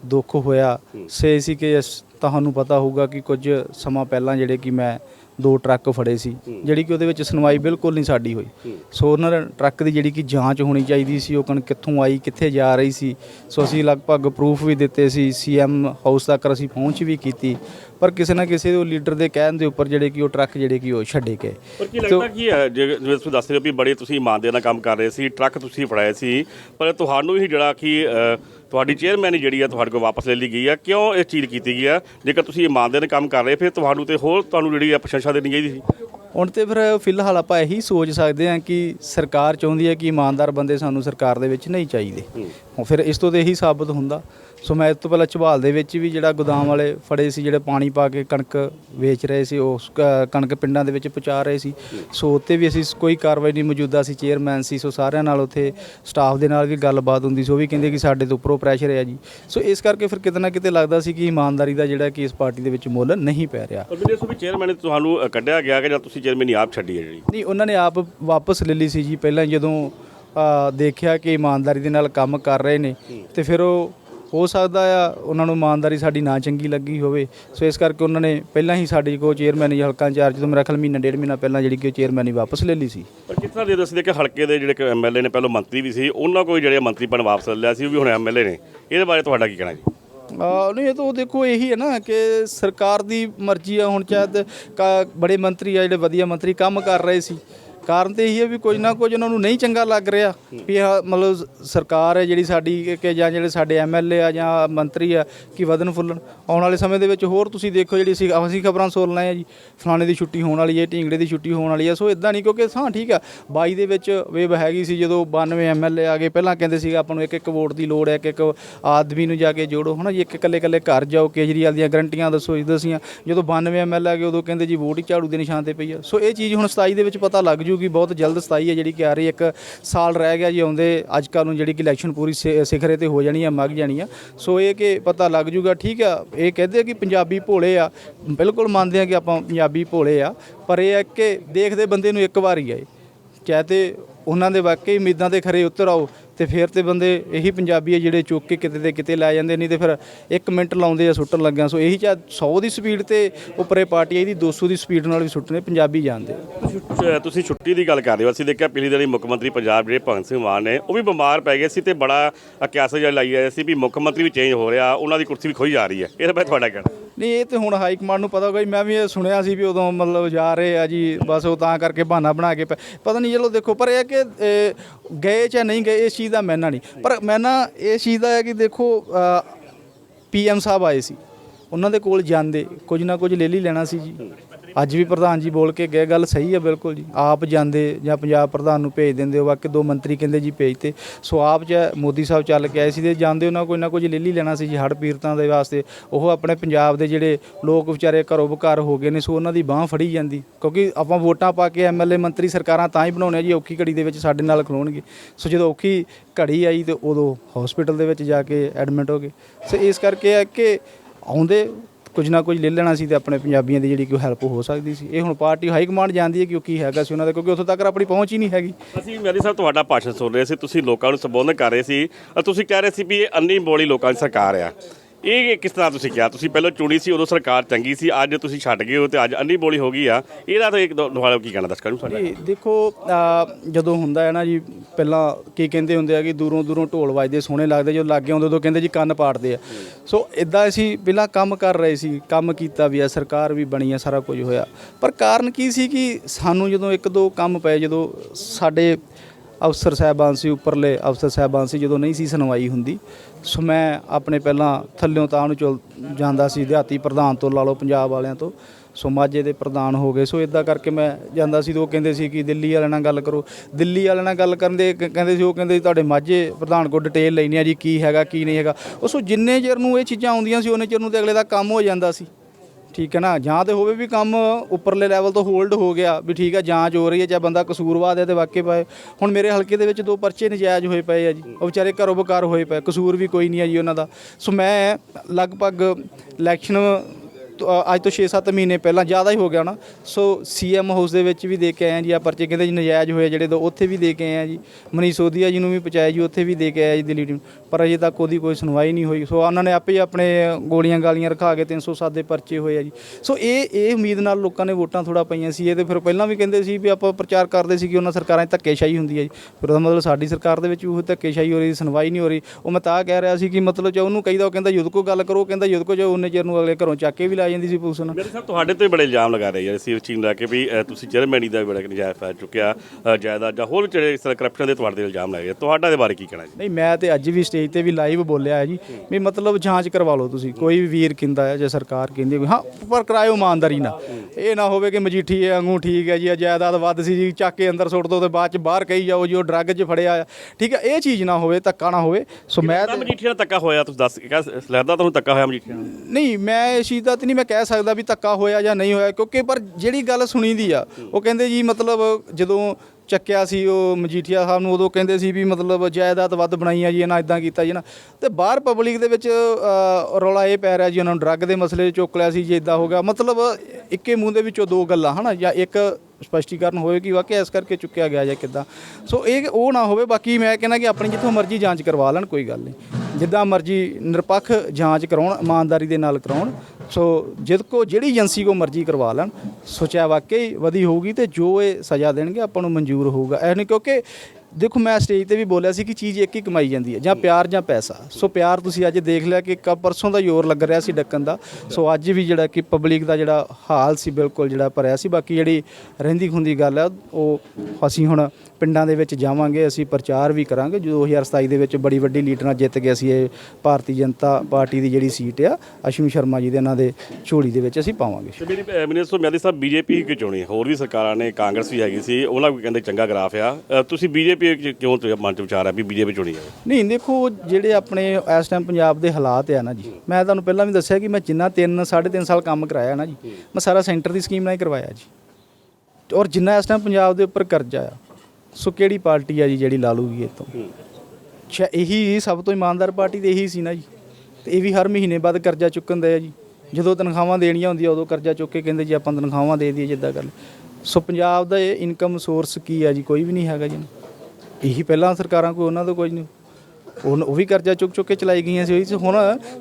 ਦੁੱਖ ਹੋਇਆ ਸੇ ਸੀ ਕਿ ਤੁਹਾਨੂੰ ਪਤਾ ਹੋਊਗਾ ਕਿ ਕੁਝ ਸਮਾਂ ਪਹਿਲਾਂ ਜਿਹੜੇ ਕਿ ਮੈਂ ਦੋ ਟਰੱਕ ਫੜੇ ਸੀ ਜਿਹੜੀ ਕਿ ਉਹਦੇ ਵਿੱਚ ਸੁਣਵਾਈ ਬਿਲਕੁਲ ਨਹੀਂ ਸਾਡੀ ਹੋਈ। ਸੋ ਉਹਨਾਂ ਟਰੱਕ ਦੀ ਜਿਹੜੀ ਕਿ ਜਾਂਚ ਹੋਣੀ ਚਾਹੀਦੀ ਸੀ ਉਹ ਕਣ ਕਿੱਥੋਂ ਆਈ ਕਿੱਥੇ ਜਾ ਰਹੀ ਸੀ। ਸੋ ਅਸੀਂ ਲਗਭਗ ਪ੍ਰੂਫ ਵੀ ਦਿੱਤੇ ਸੀ ਸੀਐਮ ਹਾਊਸ ਤੱਕ ਅਸੀਂ ਪਹੁੰਚ ਵੀ ਕੀਤੀ। ਪਰ ਕਿਸੇ ਨਾ ਕਿਸੇ ਉਹ ਲੀਡਰ ਦੇ ਕਹਿਣ ਦੇ ਉੱਪਰ ਜਿਹੜੇ ਕਿ ਉਹ ਟਰੱਕ ਜਿਹੜੇ ਕਿ ਉਹ ਛੱਡੇ ਗਏ। ਪਰ ਕੀ ਲੱਗਦਾ ਕੀ ਹੈ ਜਿਵੇਂ ਤੁਸੀਂ ਦੱਸ ਰਹੇ ਹੋ ਵੀ ਬੜੇ ਤੁਸੀਂ ਇਮਾਨਦਾਰੀ ਨਾਲ ਕੰਮ ਕਰ ਰਹੇ ਸੀ ਟਰੱਕ ਤੁਸੀਂ ਫੜਾਏ ਸੀ ਪਰ ਤੁਹਾਨੂੰ ਹੀ ਜਿਹੜਾ ਕਿ ਤੁਹਾਡੀ ਚੇਅਰਮੈਨ ਜਿਹੜੀ ਆ ਤੁਹਾਡੇ ਕੋਲ ਵਾਪਸ ਲੈ ਲਈ ਗਈ ਆ ਕਿਉਂ ਇਹ ਚੀਜ਼ ਕੀਤੀ ਗਈ ਆ ਜੇਕਰ ਤੁਸੀਂ ਇਮਾਨਦਾਰੀ ਨਾਲ ਕੰਮ ਕਰ ਰਹੇ ਫਿਰ ਤੁਹਾਨੂੰ ਤੇ ਹੋਰ ਤੁਹਾਨੂੰ ਜਿਹੜੀ ਆ ਪ੍ਰਸ਼ੰਸਾ ਦੇਣੀ ਚਾਹੀਦੀ ਸੀ। ਹੁਣ ਤੇ ਫਿਰ ਫਿਲਹਾਲ ਆਪਾਂ ਇਹੀ ਸੋਚ ਸਕਦੇ ਹਾਂ ਕਿ ਸਰਕਾਰ ਚਾਹੁੰਦੀ ਹੈ ਕਿ ਇਮਾਨਦਾਰ ਬੰਦੇ ਸਾਨੂੰ ਸਰਕਾਰ ਦੇ ਵਿੱਚ ਨਹੀਂ ਚਾਹੀਦੇ। ਹੁਣ ਫਿਰ ਇਸ ਤੋਂ ਤੇ ਇਹੀ ਸਾਬਤ ਹੁੰਦਾ। ਸੋ ਮੈਂ ਇਸ ਤੋਂ ਪਹਿਲਾਂ ਝਬਾਲ ਦੇ ਵਿੱਚ ਵੀ ਜਿਹੜਾ ਗੋਦਾਮ ਵਾਲੇ ਫੜੇ ਸੀ ਜਿਹੜੇ ਪਾਣੀ ਪਾ ਕੇ ਕਣਕ ਵੇਚ ਰਹੇ ਸੀ ਉਸ ਕ- ਕਣਕ ਪਿੰਡਾਂ ਦੇ ਵਿੱਚ ਪਹੁੰਚਾ ਰਹੇ ਸੀ। ਸੋ ਉੱਤੇ ਵੀ ਅਸੀਂ ਕੋਈ ਕਾਰਵਾਈ ਨਹੀਂ ਮੌਜੂਦਾ ਸੀ ਚੇਅਰਮੈਨ ਸੀ ਸੋ ਸਾਰਿਆਂ ਨਾਲ ਉੱਥੇ ਸਟਾਫ ਦੇ ਨਾਲ ਵੀ ਗੱਲਬਾਤ ਹੁੰਦੀ ਸੀ ਉਹ ਵੀ ਕਹਿੰਦੇ ਕਿ ਸਾਡੇ ਤੋਂ ਉੱਪਰੋਂ ਪ੍ਰੈਸ਼ਰ ਹੈ ਜੀ। ਸੋ ਇਸ ਕਰਕੇ ਫਿਰ ਕਿਤੇ ਨਾ ਕਿਤੇ ਲੱਗਦਾ ਸੀ ਕਿ ਇਮਾਨਦਾਰੀ ਦਾ ਜਿਹੜਾ ਕਿ ਇਸ ਪਾਰਟੀ ਦੇ ਵਿੱਚ ਮੁੱਲ ਨਹੀਂ ਪੈ ਰਿਹਾ। ਪਰ ਮੇਰੇ ਵੀ ਚੇਅਰਮੈਨ ਨੇ ਤੁਹਾਨੂੰ ਅ, ਕੱਢਿਆ ਗਿਆ ਕਿ ਜਾਂ ਤੁਸੀਂ ਚੇਅਰਮੈਨ ਆਪ ਛੱਡੀ ਹੈ ਜਿਹੜੀ? ਨਹੀਂ ਉਹਨਾਂ ਨੇ ਆਪ ਵਾਪਸ ਲੈ ਲਈ ਸੀ ਜੀ ਪਹਿਲਾਂ ਜਦੋਂ ਅ, ਦੇਖਿਆ ਕਿ ਇਮਾਨਦਾਰੀ ਦੇ ਨਾਲ ਕੰਮ ਕਰ ਰਹੇ ਨੇ ਤੇ ਫਿਰ ਉਹ ਹੋ ਸਕਦਾ ਆ ਉਹਨਾਂ ਨੂੰ ਇਮਾਨਦਾਰੀ ਸਾਡੀ ਨਾ ਚੰਗੀ ਲੱਗੀ ਹੋਵੇ। ਸੋ ਇਸ ਕਰਕੇ ਉਹਨਾਂ ਨੇ ਪਹਿਲਾਂ ਹੀ ਸਾਡੀ ਕੋ ਚੇਅਰਮੈਨ ਜੀ ਹਲਕਾ ਇੰਚਾਰਜ ਜਦੋਂ ਮੇਰਾ ਖਿਆਲ ਮਹੀਨਾ ਡੇਢ ਮਹੀਨਾ ਪਹਿਲਾਂ ਜਿਹੜੀ ਕਿ ਚੇਅਰਮੈਨ ਹੀ ਵਾਪਸ ਲੈ ਲਈ ਸੀ। ਪਰ ਕਿਸ ਤਰ੍ਹਾਂ ਦੇ ਦੱਸਦੇ ਕਿ ਹਲਕੇ ਦੇ ਜਿਹੜੇ ਐਮਐਲਏ ਨੇ ਪਹਿਲਾਂ ਮੰਤਰੀ ਵੀ ਸੀ ਉਹਨਾਂ ਕੋਈ ਜਿਹੜੇ ਮੰਤਰੀ ਪਨ ਵਾਪਸ ਲੈ ਲਿਆ ਸੀ ਉਹ ਵੀ ਹੁਣ ਐਮਐਲਏ ਨੇ। ਇਹਦੇ ਬਾਰੇ ਤੁਹਾਡਾ ਕੀ ਕਹਿਣਾ ਜੀ? ਨਹੀਂ ਇਹ ਤਾਂ ਦੇਖੋ ਇਹੀ ਹੈ ਨਾ ਕਿ ਸਰਕਾਰ ਦੀ ਮਰਜ਼ੀ ਆ ਹੁਣ ਚਾਹਤ ਕਾ- ਬੜੇ ਮੰਤਰੀ ਆ ਜਿਹੜੇ ਵਧੀਆ ਮੰਤਰੀ ਕੰਮ ਕਰ ਰਹੇ ਸੀ। ਕਾਰਨ ਤੇ ਇਹੀ ਹੈ ਵੀ ਕੁਝ ਨਾ ਕੁਝ ਉਹਨਾਂ ਨੂੰ ਨਹੀਂ ਚੰਗਾ ਲੱਗ ਰਿਹਾ ਵੀ ਇਹ ਮਤਲਬ ਸਰਕਾਰ ਹੈ ਜਿਹੜੀ ਸਾਡੀ ਕਿ- ਜਾਂ ਜਿਹੜੇ ਸਾਡੇ ਐਮਐਲਏ ਆ ਜਾਂ ਮੰਤਰੀ ਆ ਕਿ ਵਧਨ ਫੁੱਲਣ, ਆਉਣ ਵਾਲੇ ਸਮੇਂ ਦੇ ਵਿੱਚ ਹੋਰ ਤੁਸੀਂ ਦੇਖੋ ਜਿਹੜੀ ਅਸੀਂ ਅਸੀਂ ਖਬਰਾਂ ਸੁਣ ਲਏ ਆ ਜੀ, ਫਲਾਣੇ ਦੀ ਛੁੱਟੀ ਹੋਣ ਵਾਲੀ ਹੈ, ਢਿੰਗੜੇ ਦੀ ਛੁੱਟੀ ਹੋਣ ਵਾਲੀ ਹੈ, ਸੋ ਇਦਾਂ ਨਹੀਂ ਕਿਉਂਕਿ ਹਾਂ ਠੀਕ ਆ 22 ਦੇ ਵਿੱਚ ਵੇਵ ਹੈਗੀ ਸੀ ਜਦੋਂ 92 ਐਮਐਲਏ ਆ ਗਏ, ਪਹਿਲਾਂ ਕਹਿੰਦੇ ਸੀਗਾ ਆਪਾਂ ਨੂੰ ਇੱਕ ਇੱਕ ਵੋਟ ਦੀ ਲੋੜ ਹੈ, ਇੱਕ ਇੱਕ ਆਦਮੀ ਨੂੰ ਜਾ ਕੇ ਜੋੜੋ, ਹਨਾ ਜੀ, ਇੱਕ ਇਕੱਲੇ ਇਕੱਲੇ ਘਰ ਜਾਓ, ਕੇਜਰੀਵਾਲ ਦੀਆਂ ਗਰੰਟੀਆਂ ਦੱਸੋ ਇਹ ਦਸੀਆਂ, ਜਦੋਂ 92 ਐਮਐਲਏ ਆ ਗਏ ਉਦੋਂ ਕਹਿੰਦੇ ਜੀ ਵੋਟ ਹੀ ਝਾੜੂ ਦੇ ਨਿਸ਼ਾਨ ਤੇ ਪਈ ਆ, ਸੋ ਇਹ ਚੀਜ਼ ਹੁਣ 27 ਦੇ ਵਿੱਚ ਪਤਾ ਲੱਗ ਜੂਗੀ ਬਹੁਤ ਜਲਦ 27 ਹੈ ਜਿਹੜੀ ਕਿ ਆ ਰਹੀ ਇੱਕ ਸਾਲ ਰਹਿ ਗਿਆ ਜੀ ਆਉਂਦੇ, ਅੱਜ ਕੱਲ੍ਹ ਨੂੰ ਜਿਹੜੀ ਕਿ ਇਲੈਕਸ਼ਨ ਪੂਰੀ ਸਿ- ਸਿਖਰੇ ਤੇ ਹੋ ਜਾਣੀ ਆ, ਮੱਗ ਜਾਣੀ ਆ। ਸੋ ਇਹ ਕਿ ਪਤਾ ਲੱਗ ਜੂਗਾ, ਠੀਕ ਆ, ਇਹ ਕਹਿੰਦੇ ਆ ਕਿ ਪੰਜਾਬੀ ਭੋਲੇ ਆ। ਬਿਲਕੁਲ ਮੰਨਦੇ ਆ ਕਿ ਆਪਾਂ ਪੰਜਾਬੀ ਭੋਲੇ ਆ, ਪਰ ਇਹ ਹੈ ਕਿ ਦੇਖਦੇ ਬੰਦੇ ਨੂੰ ਇੱਕ ਵਾਰ ਹੀ ਆਏ ਚਾਹੇ ਤੇ ਉਹਨਾਂ ਦੇ ਵਾਕਈ ਉਮੀਦਾਂ ਤੇ ਖਰੇ ਉਤਰ ਆਓ ਤੇ ਫਿਰ ਤੇ ਬੰਦੇ ਇਹੀ ਪੰਜਾਬੀ ਆ ਜਿਹੜੇ ਚੁੱਕ ਕੇ ਕਿਤੇ ਤੇ ਕਿਤੇ ਲੈ ਜਾਂਦੇ ਨਹੀਂ ਤੇ ਫਿਰ 1 ਮਿੰਟ ਲਾਉਂਦੇ ਆ ਸੁੱਟਣ ਲੱਗਿਆ। ਸੋ ਇਹੀ ਚਾਹ 100 ਦੀ ਸਪੀਡ ਤੇ ਉੱਪਰੇ ਪਾਰਟੀ ਇਹਦੀ 200 ਦੀ ਸਪੀਡ ਨਾਲ ਵੀ ਸੁੱਟਣੇ ਪੰਜਾਬੀ ਜਾਣਦੇ ਅ, ਤੁਸੀਂ ਛੁੱਟੀ ਦੀ ਗੱਲ ਕਰ ਰਹੇ ਹੋ। ਅਸੀਂ ਦੇਖਿਆ ਪਿਛਲੀ ਦਿਨੀ ਮੁੱਖ ਮੰਤਰੀ ਪੰਜਾਬ ਜਿਹੜੇ ਭਗਤ ਸਿੰਘ ਮਾਨ ਨੇ ਉਹ ਵੀ ਬਿਮਾਰ ਪੈ ਗਏ ਸੀ ਤੇ ਬੜਾ ਅਕਿਆਸਾ ਜਿਹਾ ਲਾਈ ਆਇਆ ਸੀ ਵੀ ਮੁੱਖ ਮੰਤਰੀ ਵੀ ਚੇਂਜ ਹੋ ਰਿਹਾ ਉਹਨਾਂ ਦੀ ਕੁਰਸੀ ਵੀ ਖੋਈ ਜਾ ਰਹੀ ਹੈ। ਇਹਦੇ ਬਾਰੇ ਤੁਹਾਡਾ ਕਹਿਣਾ। ਨਹੀਂ ਇਹ ਤੇ ਹੁਣ ਹਾਈ ਕਮਾਂਡ ਨੂੰ ਪਤਾ ਹੋਗਾ ਜੀ ਮੈਂ ਵੀ ਇਹ ਸੁਣਿਆ ਸੀ ਵੀ ਉਦੋਂ ਮਤਲਬ ਜਾ ਰਹੇ ਆ ਜੀ ਬਸ ਉਹ ਤਾਂ ਕਰਕੇ ਬਹਾਨਾ ਬਣਾ ਕੇ ਪੈ- ਪਤਾ ਨਹੀਂ ਚਲੋ ਦੇਖੋ ਪਰ ਇਹ ਹੈ ਕਿ ਅ, ਗਏ ਜਾਂ ਨਹੀਂ ਗਏ ਇਸ ਚੀਜ਼ ਦਾ ਮੈਨਾ ਨਹੀਂ। ਪਰ ਮੈਨਾ ਇਸ ਚੀਜ਼ ਦਾ ਹੈ ਕਿ ਦੇਖੋ ਪੀਐਮ ਸਾਹਿਬ ਆਏ ਸੀ। ਉਹਨਾਂ ਦੇ ਕੋਲ ਜਾਂਦੇ ਕੁਝ ਨਾ ਕੁਝ ਲੈ ਲਈ ਲੈਣਾ ਸੀ ਜੀ। ਅੱਜ ਵੀ ਪ੍ਰਧਾਨ ਜੀ ਬੋਲ ਕੇ ਗਏ, ਗੱਲ ਸਹੀ ਹੈ ਬਿਲਕੁਲ ਜੀ। ਆਪ ਜਾਂਦੇ ਜਾਂ ਪੰਜਾਬ ਪ੍ਰਧਾਨ ਨੂੰ ਭੇਜ ਦਿੰਦੇ ਹੋ, ਬਾਕੀ ਦੋ ਮੰਤਰੀ ਕਹਿੰਦੇ ਜੀ ਭੇਜਤੇ ਸੋ ਆਪ ਚ ਮੋਦੀ ਸਾਹਿਬ ਚੱਲ ਕੇ ਆਏ ਸੀ ਤੇ ਜਾਂਦੇ ਉਹਨਾਂ ਕੋਈ ਨਾ ਕੁਝ ਲੈ ਲਈ ਲੈਣਾ ਸੀ ਜੀ, ਹੜ੍ਹ ਪੀੜਤਾਂ ਦੇ ਵਾਸਤੇ। ਉਹ ਆਪਣੇ ਪੰਜਾਬ ਦੇ ਜਿਹੜੇ ਲੋਕ ਵਿਚਾਰੇ ਘਰੋਂ ਬਕਾਰ ਹੋ ਗਏ ਨੇ, ਸੋ ਉਹਨਾਂ ਦੀ ਬਾਹ ਫੜੀ ਜਾਂਦੀ। ਕਿਉਂਕਿ ਆਪਾਂ ਵੋਟਾਂ ਪਾ ਕੇ ਐਮਐਲਏ ਮੰਤਰੀ ਸਰਕਾਰਾਂ ਤਾਂ ਹੀ ਬਣਾਉਣੇ ਆ ਜੀ, ਔਖੀ ਘੜੀ ਦੇ ਵਿੱਚ ਸਾਡੇ ਨਾਲ ਖਲੋਣਗੇ। ਸੋ ਜਦੋਂ ਔਖੀ ਘੜੀ ਆਈ ਤੇ ਉਦੋਂ ਹਸਪੀਟਲ ਦੇ ਵਿੱਚ ਜਾ ਕੇ ਐਡਮਿਟ ਹੋ ਗਏ। ਸੋ ਇਸ ਕਰਕੇ ਹੈ ਕਿ ਆਉਂਦੇ ਕੁਝ ਨਾ ਕੁਝ ਲੈ ਲੈਣਾ ਸੀ ਤੇ ਆਪਣੇ ਪੰਜਾਬੀਆਂ ਦੀ ਜਿਹੜੀ ਕੋਈ ਹੈਲਪ ਹੋ ਸਕਦੀ ਸੀ। ਇਹ ਹੁਣ ਪਾਰਟੀ ਹਾਈ ਕਮਾਂਡ ਜਾਣਦੀ ਹੈ ਕਿ ਉਹ ਕੀ ਹੈਗਾ ਸੀ ਉਹਨਾਂ ਦਾ, ਕਿਉਂਕਿ ਉੱਥੋਂ ਤੱਕ ਆਪਣੀ ਪਹੁੰਚ ਹੀ ਨਹੀਂ ਹੈਗੀ। ਅਸੀਂ ਮੇਰੀ ਸਾਹਿਬ ਤੁਹਾਡਾ ਭਾਸ਼ਣ ਸੁਣ ਰਹੇ ਸੀ, ਤੁਸੀਂ ਲੋਕਾਂ ਨੂੰ ਸੰਬੋਧਨ ਕਰ ਰਹੇ ਸੀ। ਤੁਸੀਂ ਕਹਿ ਰਹੇ ਸੀ ਵੀ ਇਹ ਅੰਨੀ ਬੋਲੀ ਲੋਕਾਂ ਦੀ ਸਰਕਾਰ ਆ। ਇਹ ਕਿਸ ਤਰ੍ਹਾਂ ਤੁਸੀਂ ਕਿਹਾ? ਤੁਸੀਂ ਪਹਿਲਾਂ ਚੁਣੀ ਸੀ, ਉਦੋਂ ਸਰਕਾਰ ਚੰਗੀ ਸੀ, ਅੱਜ ਤੁਸੀਂ ਛੱਡ ਗਏ ਹੋ ਤੇ ਅੱਜ ਅੰਨੀ ਬੋਲੀ ਹੋ ਗਈ ਆ। ਇਹਦਾ ਤਾਂ ਇੱਕ ਦੁਆਰਾ ਕੀ ਕਹਿਣਾ ਦੱਸ ਕਰੂ ਸਾਡਾ? ਜੀ, ਦੇਖੋ ਜਦੋਂ ਹੁੰਦਾ ਹੈ ਨਾ ਜੀ, ਪਹਿਲਾਂ ਕੀ ਕਹਿੰਦੇ ਹੁੰਦੇ ਆ ਕਿ ਦੂਰੋਂ ਦੂਰੋਂ ਢੋਲ ਵੱਜਦੇ, ਸੋਹਣੇ ਲੱਗਦੇ, ਜਦੋਂ ਲਾਗੇ ਆਉਂਦੇ ਉਦੋਂ ਕਹਿੰਦੇ ਜੀ ਕੰਨ ਪਾੜਦੇ ਆ। ਸੋ ਇਦਾਂ ਅਸੀਂ ਪਹਿਲਾਂ ਕੰਮ ਕਰ ਰਹੇ ਸੀ, ਕੰਮ ਕੀਤਾ ਵੀ ਆ, ਸਰਕਾਰ ਵੀ ਬਣੀ ਆ, ਸਾਰਾ ਕੁਝ ਹੋਇਆ। ਪਰ ਕਾਰਨ ਕੀ ਸੀ ਕਿ ਸਾਨੂੰ ਜਦੋਂ ਇੱਕ ਦੋ ਕੰਮ ਪਏ, ਜਦੋਂ ਸਾਡੇ ਅਫਸਰ ਸਾਹਿਬਾਨ ਸੀ, ਉੱਪਰਲੇ ਅਫਸਰ ਸਾਹਿਬਾਨ ਸੀ, ਜਦੋਂ ਨਹੀਂ ਸੀ ਸੁਣਵਾਈ ਹੁੰਦੀ। ਸੋ ਮੈਂ ਆਪਣੇ ਪਹਿਲਾਂ ਥੱਲਿਓਂ ਤਾਂ ਨੂੰ ਚਲ ਜਾਂਦਾ ਸੀ, ਦਿਹਾਤੀ ਪ੍ਰਧਾਨ ਤੋਂ, ਲਾ ਲਓ ਪੰਜਾਬ ਵਾਲਿਆਂ ਤੋਂ। ਸੋ ਮਾਝੇ ਦੇ ਪ੍ਰਧਾਨ ਹੋ ਗਏ। ਸੋ ਇਦਾਂ ਕਰਕੇ ਮੈਂ ਜਾਂਦਾ ਸੀ ਤੇ ਉਹ ਕਹਿੰਦੇ ਸੀ ਕਿ ਦਿੱਲੀ ਵਾਲਿਆਂ ਨਾਲ ਗੱਲ ਕਰੋ। ਦਿੱਲੀ ਵਾਲਿਆਂ ਨਾਲ ਗੱਲ ਕਰਨ ਦੇ ਕਹਿੰਦੇ ਸੀ, ਉਹ ਕਹਿੰਦੇ ਸੀ, ਤੁਹਾਡੇ ਮਾਝੇ ਪ੍ਰਧਾਨ ਕੋਲ ਡਿਟੇਲ ਲੈਣੀ ਆ ਜੀ, ਕੀ ਹੈਗਾ, ਕੀ ਨਹੀਂ ਹੈਗਾ? ਉਹ ਸੋ ਜਿੰਨੇ ਚਿਰ ਨੂੰ ਇਹ ਚੀਜ਼ਾਂ ਆਉਂਦੀਆਂ ਸੀ, ਉਹਨੇ ਚਿਰ ਨੂੰ ਤੇ ਅਗਲੇ ਦਾ ਕੰਮ ਹੋ ਜਾਂਦਾ ਸੀ। ਠੀਕ ਹੈ ਨਾ? ਜਾਂ ਤੇ ਹੋਵੇ ਵੀ ਕੰਮ ਉੱਪਰਲੇ ਲੈਵਲ ਤੋਂ ਹੋਲਡ ਹੋ ਗਿਆ, ਵੀ ਠੀਕ ਹੈ, ਜਾਂਚ ਹੋ ਰਹੀ ਹੈ, ਜਾਂ ਬੰਦਾ ਕਸੂਰਵਾਦ ਹੈ ਤੇ ਵਾਕਈ ਪਾਏ ਹੁਣ ਮੇਰੇ ਹਲਕੇ ਦੇ ਵਿੱਚ ਦੋ ਪਰਚੇ ਨਜਾਇਜ਼ ਹੋਏ ਪਏ ਆ ਜੀ। ਉਹ ਵਿਚਾਰੇ ਘਰੋਂ ਬਕਾਰ ਹੋਏ ਪਏ, ਕਸੂਰ ਵੀ ਕੋਈ ਨਹੀਂ ਹੈ ਜੀ ਉਹਨਾਂ ਦਾ। ਸੋ ਮੈਂ ਲਗਭਗ ਇਲੈਕਸ਼ਨ ਤੋਂ- ਅੱਜ ਤੋਂ 6-7 ਮਹੀਨੇ ਪਹਿਲਾਂ ਜ਼ਿਆਦਾ ਹੀ ਹੋ ਗਿਆ ਨਾ। ਸੋ ਸੀਐਮ ਹਾਊਸ ਦੇ ਵਿੱਚ ਵੀ ਦੇ ਕੇ ਆਏ ਜੀ ਆ ਪਰਚੇ ਕਹਿੰਦੇ ਜੀ ਨਜਾਇਜ਼ ਹੋਏ ਜਿਹੜੇ ਦੋ, ਉੱਥੇ ਵੀ ਦੇ ਕੇ ਆਏ ਆ ਜੀ। ਮਨੀਸ਼ ਸੋਧੀਆ ਜੀ ਨੂੰ ਵੀ ਪਹੁੰਚਾਇਆ ਜੀ, ਉੱਥੇ ਵੀ ਦੇ ਕੇ ਆਇਆ ਜੀ ਦਿੱਲੀ ਟੀਮ ਪਰ ਅਜੇ ਤੱਕ ਉਹਦੀ ਕੋਈ ਸੁਣਵਾਈ ਨਹੀਂ ਹੋਈ। ਸੋ ਉਹਨਾਂ ਨੇ ਆਪੇ ਹੀ ਆਪਣੇ ਗੋਲੀਆਂ ਗਾਲੀਆਂ ਰਖਾ ਕੇ 307 ਦੇ ਪਰਚੇ ਹੋਏ ਆ ਜੀ। ਸੋ ਇਹ ਇਹ ਉਮੀਦ ਨਾਲ ਲੋਕਾਂ ਨੇ ਵੋਟਾਂ ਥੋੜਾ ਪਈਆਂ ਸੀ। ਇਹ ਤੇ ਫਿਰ ਪਹਿਲਾਂ ਵੀ ਕਹਿੰਦੇ ਸੀ ਵੀ ਆਪਾਂ ਪ੍ਰਚਾਰ ਕਰਦੇ ਸੀ ਕਿ ਉਹਨਾਂ ਸਰਕਾਰਾਂ 'ਚ ਧੱਕੇਸ਼ਾਹੀ ਹੁੰਦੀ ਹੈ ਜੀ। ਫਿਰ ਉਹਦਾ ਮਤਲਬ ਸਾਡੀ ਸਰਕਾਰ ਦੇ ਵਿੱਚ ਉਹ ਧੱਕੇਸ਼ਾਹੀ ਹੋ ਰਹੀ ਸੁਣਵਾਈ ਨਹੀਂ ਹੋ ਰਹੀ। ਉਹ ਮੈਂ ਤਾਂ ਕਹਿ ਰਿਹਾ ਸੀ ਕਿ ਮਤਲਬ ਜੇ ਉਹਨੂੰ ਕਹੀਦਾ ਉਹ ਕਹਿੰਦਾ ਯੁੱਧ ਕੋ ਗੱਲ ਕਰੋ ਕਹਿੰਦਾ ਯੁੱਧ ਕੋ ਜੋ ਉਹਨੇ ਚਿਰ ਨੂੰ ਅਗਲੇ ਘਰੋਂ ਚੱਕ ਕੇ ਵੀ ਲਾ ਜਾਂਦੀ ਸੀ ਪੁਲਿਸ ਨੂੰ। ਮੇਰੇ ਸਾਹਿਬ ਤੁਹਾਡੇ ਤੇ ਬੜੇ ਇਲਜ਼ਾਮ ਲਗਾ ਰਹੇ ਯਾਰ ਅਸੀਂ ਇਸ ਚੀਜ਼ ਨੂੰ ਲੈ ਕੇ ਵੀ ਤੁਸੀਂ ਚੇਅਰਮੈਨੀ ਦਾ ਬੜਾ ਨਜਾਇਜ਼ ਫੈਲ ਚੁੱਕਿਆ ਅ, ਜਾਇਦਾਦ ਜਾਂ ਹੋਰ ਜਿਹੜੇ ਇਸ ਤਰ੍ਹਾਂ ਕਰਪਸ਼ਨ ਦੇ ਤੁਹਾਡੇ ਇਲਜ਼ਾਮ ਲੱਗੇ ਤੁਹਾਡਾ ਇਹਦੇ ਬਾਰੇ ਕੀ ਕਹਿਣਾ ਜੀ? ਨਹੀਂ ਮੈਂ ਤੇ ਅੱਜ ਵੀ ਸਟੇਜ ਤੇ ਵੀ ਲਾਈਵ ਬੋਲਿਆ ਹੈ ਜੀ। ਵੀ ਮਤਲਬ ਜਾਂਚ ਕਰਵਾ ਲਓ ਤੁਸੀਂ ਕੋਈ ਵੀ ਵੀਰ ਕਹਿੰਦਾ ਹੈ ਜੇ ਸਰਕਾਰ ਕਹਿੰਦੀ ਹੈ ਵੀ ਹਾਂ ਪਰ ਕਰਾਇਓ ਇਮਾਨਦਾਰੀ ਨਾਲ। ਇਹ ਨਾ ਹੋਵੇ ਕਿ ਮਜੀਠੀ ਹੈ ਵਾਂਗੂ ਠੀਕ ਹੈ ਜੀ ਇਹ ਜਾਇਦਾਦ ਵੱਧ ਸੀ ਜੀ ਚੱਕ ਕੇ ਅੰਦਰ ਸੁੱਟ ਦੋ ਤੇ ਬਾਅਦ ਚ ਬਾਹਰ ਕਹੀ ਜਾਓ ਜੀ ਉਹ ਡਰੱਗ 'ਚ ਫੜਿਆ ਆ। ਠੀਕ ਹੈ ਇਹ ਚੀਜ਼ ਨਾ ਹੋਵੇ ਧੱਕਾ ਨਾ ਹੋਵੇ। ਸੋ ਮੈਂ ਤੇ- ਮਜੀਠੀਆ ਦਾ ਧੱਕਾ ਹੋਇਆ ਤੁਸੀਂ ਦੱਸ ਕਹਿ- ਲੱਗਦਾ ਤੁਹਾਨੂੰ ਧੱਕਾ ਹੋਇਆ ਮਜੀਠੀਆ ਨਾਲ? ਨਹੀਂ ਮੈਂ ਇਸ ਚੀਜ਼ ਦਾ ਤੇ ਨਹੀਂ ਮੈਂ ਕਹਿ ਸਕਦਾ ਵੀ ਧੱਕਾ ਹੋਇਆ ਜਾਂ ਨਹੀਂ ਹੋਇਆ ਕਿਉਂਕਿ ਪਰ ਜਿਹੜੀ ਗੱਲ ਸੁਣੀ ਦੀ ਆ ਉਹ ਕਹਿੰਦੇ ਜੀ ਮਤਲਬ ਜਦੋਂ ਚੱਕਿਆ ਸੀ ਉਹ ਮਜੀਠੀਆ ਸਾਹਿਬ ਨੂੰ, ਉਦੋਂ ਕਹਿੰਦੇ ਸੀ ਵੀ ਮਤਲਬ ਜਾਇਦਾਦ ਵੱਧ ਬਣਾਈ ਆ ਜੀ, ਇਹਨਾਂ ਇਦਾਂ ਕੀਤਾ ਜੀ ਨਾ। ਤੇ ਬਾਹਰ ਪਬਲਿਕ ਦੇ ਵਿੱਚ ਰੌਲਾ ਇਹ ਪੈ ਰਿਹਾ ਜੀ ਉਹਨਾਂ ਨੂੰ ਡਰੱਗ ਦੇ ਮਸਲੇ 'ਚ ਚੁੱਕ ਲਿਆ ਸੀ ਜੀ ਇਦਾਂ ਹੋ ਗਿਆ। ਮਤਲਬ ਇੱਕੇ ਮੂੰਹ ਦੇ ਵਿੱਚੋਂ ਦੋ ਗੱਲਾਂ, ਹਨਾ, ਜਾਂ ਇੱਕ ਸਪਸ਼ਟੀਕਰਨ ਹੋਵੇ ਕਿ ਵਾਕਿਆ ਇਸ ਕਰਕੇ ਚੁੱਕਿਆ ਗਿਆ ਜਾਂ ਕਿੱਦਾਂ। ਸੋ ਇਹ, ਉਹ ਨਾ ਹੋਵੇ, ਬਾਕੀ ਮੈਂ ਕਹਿੰਦਾ ਕਿ ਆਪਣੀ ਜਿੱਥੋਂ ਮਰਜ਼ੀ ਜਾਂਚ ਕਰਵਾ ਲੈਣ, ਕੋਈ ਗੱਲ ਨਹੀਂ। ਜਿੱਦਾਂ ਮਰਜ਼ੀ ਨਿਰਪੱਖ ਜਾਂਚ ਕਰਾਉਣ, ਇਮਾਨਦਾਰੀ ਦੇ ਨਾਲ ਕਰਾਉਣ। ਸੋ ਜਿਦ ਕੋ ਜਿਹੜੀ ਏਜੰਸੀ ਕੋ ਮਰਜ਼ੀ ਕਰਵਾ ਲੈਣ। ਸੋ ਵਾਕਈ ਵਧੀ ਹੋਊਗੀ ਤੇ ਜੋ ਇਹ ਸਜ਼ਾ ਦੇਣਗੇ ਆਪਾਂ ਨੂੰ ਮਨਜ਼ੂਰ ਹੋਊਗਾ। ਇਹ ਨਹੀਂ ਕਿਉਂਕਿ ਦੇਖੋ ਮੈਂ ਸਟੇਜ ਤੇ ਵੀ ਬੋਲਿਆ ਸੀ ਕਿ ਚੀਜ਼ ਇੱਕ ਹੀ ਕਮਾਈ ਜਾਂਦੀ ਹੈ ਜਾਂ ਪਿਆਰ ਜਾਂ ਪੈਸਾ। ਸੋ ਪਿਆਰ ਤੁਸੀਂ ਅੱਜ ਦੇਖ ਲਿਆ ਕਿ ਕ ਪਰਸੋਂ ਦਾ ਜ਼ੋਰ ਲੱਗ ਰਿਹਾ ਸੀ ਡੱਕਣ ਦਾ। ਸੋ ਅੱਜ ਵੀ ਜਿਹੜਾ ਕਿ ਪਬਲਿਕ ਦਾ ਜਿਹੜਾ ਹਾਲ ਸੀ ਬਿਲਕੁਲ ਜਿਹੜਾ ਭਰਿਆ ਸੀ। ਬਾਕੀ ਜਿਹੜੀ ਰਹਿੰਦੀ ਖੁੰਦੀ ਗੱਲ ਹੈ ਉਹ ਅਸੀਂ ਹੁਣ ਪਿੰਡਾਂ ਦੇ ਵਿੱਚ ਜਾਵਾਂਗੇ ਅਸੀਂ ਪ੍ਰਚਾਰ ਵੀ ਕਰਾਂਗੇ। ਜੋ 2027 ਦੇ ਵਿੱਚ ਬੜੀ ਵੱਡੀ ਲੀਡਰਾਂ ਜਿੱਤ ਕੇ ਅਸੀਂ ਇਹ ਭਾਰਤੀ ਜਨਤਾ ਪਾਰਟੀ ਦੀ ਜਿਹੜੀ ਸੀਟ ਆ ਅਸ਼ਵਨੀ ਸ਼ਰਮਾ ਜੀ ਦੇ ਇਹਨਾਂ ਦੇ ਝੋਲੀ ਦੇ ਵਿੱਚ ਅਸੀਂ ਪਾਵਾਂਗੇ। ਤੇ ਮੇਰੀ ਅ, ਮਿਨਿਸਟਰ ਮਿਆਦੀ ਸਾਹਿਬ ਬੀਜੇਪੀ ਕਿਉਂ ਚੁਣੀ? ਹੋਰ ਵੀ ਸਰਕਾਰਾਂ ਨੇ ਕਾਂਗਰਸ ਵੀ ਹੈਗੀ ਸੀ ਉਹਨਾਂ ਵੀ ਕਹਿੰਦੇ ਚੰਗਾ ਗ੍ਰਾਫ ਆ। ਅ, ਤੁਸੀਂ ਬੀਜੇਪੀ ਕਿਉਂ ਤੇ ਮਨ ਚ ਵਿਚਾਰ ਆ ਵੀ ਬੀਜੇਪੀ ਚੁਣੀ ਜਾਵੇ ਨਹੀਂ ਦੇਖੋ ਜਿਹੜੇ ਆਪਣੇ ਇਸ ਟਾਈਮ ਪੰਜਾਬ ਦੇ ਹਾਲਾਤ ਆ ਨਾ ਜੀ ਮੈਂ ਤੁਹਾਨੂੰ ਪਹਿਲਾਂ ਵੀ ਦੱਸਿਆ ਕਿ ਮੈਂ ਜਿੰਨਾ 3 3.5 ਸਾਲ ਕੰਮ ਕਰਾਇਆ ਨਾ ਜੀ ਮੈਂ ਸਾਰਾ ਸੈਂਟਰ ਦੀ ਸਕੀਮ ਨਾਲ ਹੀ ਕਰਵਾਇਆ ਜੀ। ਔਰ ਜਿੰਨਾ ਇਸ ਟਾਈਮ ਪੰਜਾਬ ਦੇ ਉੱਪਰ ਕਰਜ਼ਾ ਆ ਸੋ ਕਿਹੜੀ ਪਾਰਟੀ ਆ ਜੀ ਜਿਹੜੀ ਲਾ ਲੂਗੀ ਇਹ ਤੋਂ? ਅੱਛਾ ਇਹੀ ਸਭ ਤੋਂ ਇਮਾਨਦਾਰ ਪਾਰਟੀ ਤੇ ਇਹੀ ਸੀ ਨਾ ਜੀ। ਤੇ ਇਹ ਵੀ ਹਰ ਮਹੀਨੇ ਬਾਅਦ ਕਰਜ਼ਾ ਚੁੱਕਣ ਦੇ ਆ ਜੀ। ਜਦੋਂ ਤਨਖਾਹਾਂ ਦੇਣੀਆਂ ਹੁੰਦੀਆਂ ਉਦੋਂ ਕਰਜ਼ਾ ਚੁੱਕ ਕੇ ਕਹਿੰਦੇ ਜੀ ਆਪਾਂ ਤਨਖਾਹਾਂ ਦੇ ਦਈਏ ਜਿੱਦਾਂ ਗੱਲ। ਸੋ ਪੰਜਾਬ ਦਾ ਇਹ ਇਨਕਮ ਸੋਰਸ ਕੀ ਆ ਜੀ ਕੋਈ ਵੀ ਨਹੀਂ ਹੈਗਾ ਜੀ। ਇਹੀ ਪਹਿਲਾਂ ਸਰਕਾਰਾਂ ਕੋਈ ਉਹਨਾਂ ਤੋਂ ਕੋਈ ਨਹੀਂ। ਉਹ ਉਹ ਵੀ ਕਰਜ਼ਾ ਚੁੱਕ ਚੁੱਕ ਕੇ ਚਲਾਈ ਗਈਆਂ ਸੀ ਹੁਣ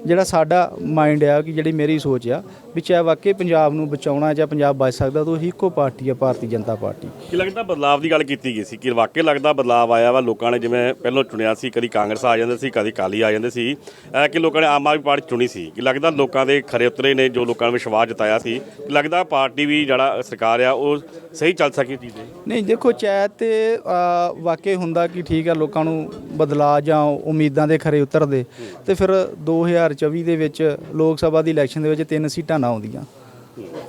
ਜਿਹੜਾ ਸਾਡਾ ਮਾਈਂਡ ਆ ਕਿ ਜਿਹੜੀ ਮੇਰੀ ਸੋਚ ਆ ਵੀ ਚਾਹੇ ਵਾਕਈ ਪੰਜਾਬ ਨੂੰ ਬਚਾਉਣਾ ਜਾਂ ਪੰਜਾਬ ਬਚ ਸਕਦਾ ਤਾਂ ਉਹ ਇੱਕੋ ਪਾਰਟੀ ਆ ਭਾਰਤੀ ਜਨਤਾ ਪਾਰਟੀ। ਕੀ ਲੱਗਦਾ ਬਦਲਾਵ ਦੀ ਗੱਲ ਕੀਤੀ ਗਈ ਸੀ? ਕਿ ਵਾਕਈ ਲੱਗਦਾ ਬਦਲਾਵ ਆਇਆ ਵਾ? ਲੋਕਾਂ ਨੇ ਜਿਵੇਂ ਪਹਿਲਾਂ ਚੁਣਿਆ ਸੀ ਕਦੀ ਕਾਂਗਰਸ ਆ ਜਾਂਦੇ ਸੀ ਕਦੀ ਕਾਲੀ ਆ ਜਾਂਦੇ ਸੀ। ਕਿ ਲੋਕਾਂ ਨੇ ਆਮ ਆਦਮੀ ਪਾਰਟੀ ਚੁਣੀ ਸੀ। ਕਿ ਲੱਗਦਾ ਲੋਕਾਂ ਦੇ ਖਰੇ ਉਤਰੇ ਨੇ ਜੋ ਲੋਕਾਂ ਨੇ ਵਿਸ਼ਵਾਸ ਜਤਾਇਆ ਸੀ? ਕਿ ਲੱਗਦਾ ਪਾਰਟੀ ਵੀ ਜਿਹੜਾ ਸਰਕਾਰ ਆ ਉਹ ਸਹੀ ਚੱਲ ਸਕੀ ਚੀਜ਼ ਨਹੀਂ ਦੇਖੋ ਚਾਹੇ ਤੇ ਵਾਕਈ ਹੁੰਦਾ ਕਿ ਠੀਕ ਆ ਲੋਕਾਂ ਨੂੰ ਬਦਲਾ ਜਾਂ ਉਮੀਦਾਂ ਦੇ ਖਰੇ ਉਤਰਦੇ। ਤੇ ਫਿਰ 2024 ਦੇ ਵਿੱਚ ਲੋਕ ਸਭਾ ਦੀ ਇਲੈਕਸ਼ਨ ਦੇ ਵਿੱਚ ਤਿੰਨ ਸੀਟਾਂ ਨਾ ਆਉਂਦੀਆਂ।